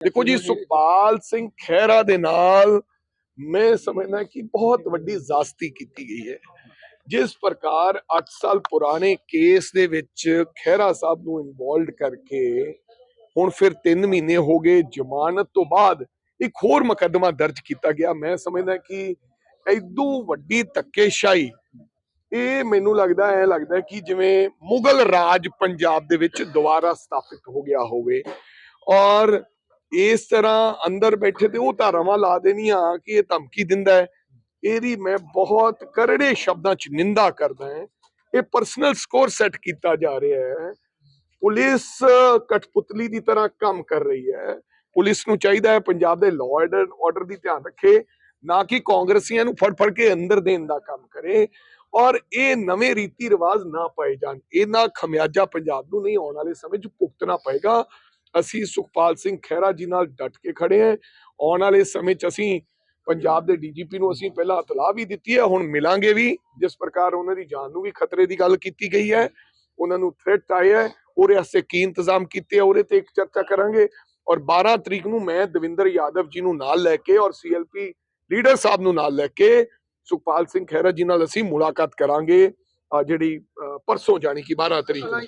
ਦੇਖੋ ਜੀ ਸੁਖਪਾਲ ਸਿੰਘ ਖਹਿਰਾ ਦੇ ਨਾਲ ਮੈਂ ਸਮਝਦਾ ਕਿ ਬਹੁਤ ਵੱਡੀ ਜ਼ਾਸਤੀ ਕੀਤੀ ਗਈ ਹੈ। ਜਿਸ ਪ੍ਰਕਾਰ 8 ਸਾਲ ਪੁਰਾਣੇ ਕੇਸ ਦੇ ਵਿੱਚ ਖਹਿਰਾ ਸਾਹਿਬ ਨੂੰ ਇਨਵੋਲਡ ਕਰਕੇ ਹੁਣ ਫਿਰ 3 ਮਹੀਨੇ ਹੋ ਗਏ ਜ਼ਮਾਨਤ ਤੋਂ ਬਾਅਦ ਇੱਕ ਹੋਰ ਮੁਕੱਦਮਾ ਦਰਜ ਕੀਤਾ ਗਿਆ। ਮੈਂ ਸਮਝਦਾ ਕਿ ਐਦੋਂ ਵੱਡੀ ਧੱਕੇਸ਼ਾਹੀ ਇਹ ਮੈਨੂੰ ਲੱਗਦਾ ਹੈ ਲੱਗਦਾ ਕਿ ਜਿਵੇਂ ਮੁਗਲ ਰਾਜ ਪੰਜਾਬ ਦੇ ਵਿੱਚ ਦੁਬਾਰਾ ਸਥਾਪਿਤ ਹੋ ਗਿਆ ਹੋਵੇ ਔਰ ਇਸ ਤਰ੍ਹਾਂ ਅੰਦਰ ਬੈਠੇ ਤੇ ਉਹ ਧਾਰਾਵਾਂ ਲਾ ਦੇਣੀਆਂ ਕਿ ਇਹ ਧਮਕੀ ਦਿੰਦਾ ਹੈ। ਇਹਦੀ ਮੈਂ ਬਹੁਤ ਕਰੜੇ ਸ਼ਬਦਾਂ 'ਚ ਨਿੰਦਾ ਕਰਦਾ ਹਾਂ। ਇਹ ਪਰਸਨਲ ਸਕੋਰ ਸੈੱਟ ਕੀਤਾ ਜਾ ਰਿਹਾ ਹੈ। ਪੁਲਿਸ ਕਠਪੁਤਲੀ ਦੀ ਤਰ੍ਹਾਂ ਕੰਮ ਕਰ ਰਹੀ ਹੈ। ਪੁਲਿਸ ਨੂੰ ਚਾਹੀਦਾ ਹੈ ਪੰਜਾਬ ਦੇ ਲਾਅ ਐਂਡ ਆਰਡਰ ਦੀ ਧਿਆਨ ਰੱਖੇ। ਨਾ ਕਿ ਕਾਂਗਰਸੀਆਂ ਨੂੰ ਫੜ ਫੜ ਕੇ ਅੰਦਰ ਦੇਣ ਦਾ ਕੰਮ ਕਰੇ ਔਰ ਇਹ ਨਵੇਂ ਰੀਤੀ ਰਿਵਾਜ ਨਾ ਪਾਏ ਜਾਣ। ਇਹਨਾਂ ਖਮਿਆਜਾ ਪੰਜਾਬ ਨੂੰ ਨਹੀਂ ਆਉਣ ਵਾਲੇ ਸਮੇਂ 'ਚ ਭੁਗਤਣਾ ਪਏਗਾ। ਅਸੀਂ ਸੁਖਪਾਲ ਸਿੰਘ ਖਹਿਰਾ ਜੀ ਨਾਲ ਡਟ ਕੇ ਖੜੇ ਹਾਂ। ਆਉਣ ਵਾਲੇ ਸਮੇਂ 'ਚ ਅਸੀਂ ਪੰਜਾਬ ਦੇ ਡੀਜੀਪੀ ਨੂੰ ਅਸੀਂ ਪਹਿਲਾਂ ਇਤਲਾਹ ਵੀ ਦਿੱਤੀ ਹੈ, ਹੁਣ ਮਿਲਾਂਗੇ ਵੀ। ਜਿਸ ਪ੍ਰਕਾਰ ਉਹਨਾਂ ਦੀ ਜਾਨ ਨੂੰ ਵੀ ਖਤਰੇ ਦੀ ਗੱਲ ਕੀਤੀ ਗਈ ਹੈ। ਉਹਨਾਂ ਨੂੰ ਥ੍ਰੈਟ ਆਇਆ ਹੈ, ਉਹਦੇ ਵਾਸਤੇ ਕੀ ਇੰਤਜ਼ਾਮ ਕੀਤੇ ਆ, ਉਹਦੇ ਤੇ ਇੱਕ ਚਰਚਾ ਕਰਾਂਗੇ। ਔਰ 12 ਤਰੀਕ ਨੂੰ ਮੈਂ ਦਵਿੰਦਰ ਯਾਦਵ ਜੀ ਨੂੰ ਨਾਲ ਲੈ ਕੇ ਔਰ ਸੀਐਲਪੀ ਲੀਡਰ ਸਾਹਿਬ ਨੂੰ ਨਾਲ ਲੈ ਕੇ ਸੁਖਪਾਲ ਸਿੰਘ ਖਹਿਰਾ ਜੀ ਨਾਲ ਅਸੀਂ ਮੁਲਾਕਾਤ ਕਰਾਂਗੇ। ਜਿਹੜੀ ਪਰਸੋਂ, ਜਾਣੀ ਕਿ 12 ਤਰੀਕ ਨੂੰ।